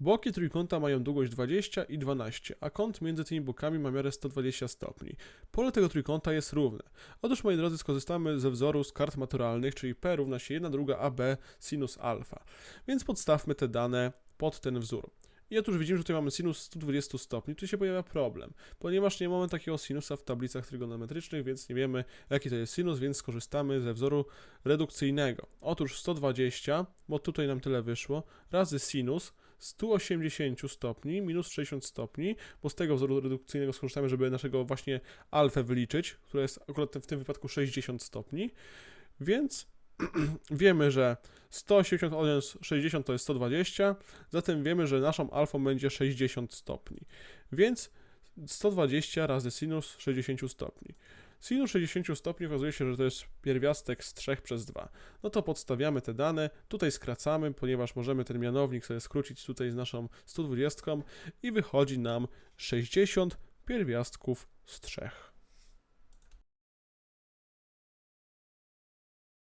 Boki trójkąta mają długość 20 i 12, a kąt między tymi bokami ma miarę 120 stopni. Pole tego trójkąta jest równe. Otóż, moi drodzy, skorzystamy ze wzoru z kart maturalnych, czyli P równa się 1 druga AB sinus alfa. Więc podstawmy te dane pod ten wzór. I otóż widzimy, że tutaj mamy sinus 120 stopni, tu się pojawia problem, ponieważ nie mamy takiego sinusa w tablicach trygonometrycznych, więc nie wiemy jaki to jest sinus, więc skorzystamy ze wzoru redukcyjnego. Otóż 120, bo tutaj nam tyle wyszło, razy sinus 180 stopni minus 60 stopni, bo z tego wzoru redukcyjnego skorzystamy, żeby naszego właśnie alfę wyliczyć, która jest akurat w tym wypadku 60 stopni, więc wiemy, że 180 odjąć 60 to jest 120, zatem wiemy, że naszą alfą będzie 60 stopni. Więc 120 razy sinus 60 stopni. Sinus 60 stopni okazuje się, że to jest pierwiastek z 3 przez 2. No to podstawiamy te dane, tutaj skracamy, ponieważ możemy ten mianownik sobie skrócić tutaj z naszą 120 i wychodzi nam 60 pierwiastków z 3.